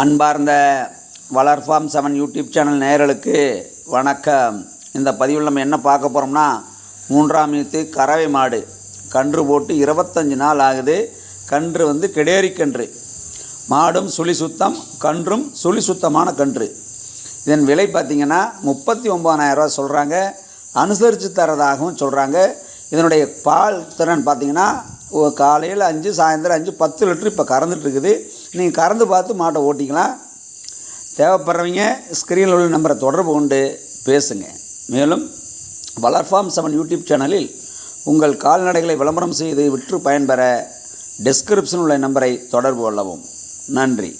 அன்பார்ந்த வளர் form seven YouTube channel நேயர்களுக்கு வணக்கம். இந்த பதிவில் நம்ம என்ன பார்க்க போகிறோம்னா மூன்றாம் மீத்து கறவை மாடு. கன்று போட்டு இருபத்தஞ்சி நாள் ஆகுது. கன்று வந்து கெடேரி கன்று. மாடும் சுழி சுத்தம் கன்றும் சுழி சுத்தமான கன்று. இதன் விலை பார்த்திங்கன்னா முப்பத்தி ஒம்பதாயிரரூவா சொல்கிறாங்க அனுசரித்து தரதாகவும் சொல்கிறாங்க இதனுடைய பால் திறன் பார்த்திங்கன்னா காலையில் அஞ்சு சாயந்தரம் அஞ்சு பத்து லிட்டர் இப்போ கறந்துட்டுருக்குது நீங்கள் கறந்து பார்த்து மாட்டை ஓட்டிக்கலாம். தேவைப்படுறவங்க ஸ்க்ரீனில் உள்ள நம்பரை தொடர்பு கொண்டு பேசுங்க. மேலும் வளர் ஃபார்ம் செவன் யூடியூப் சேனலில் உங்கள் கால்நடைகளை விளம்பரம் செய்து விற்று பயன்பெற டிஸ்கிரிப்ஷன் உள்ள நம்பரை தொடர்பு கொள்ளவும். நன்றி.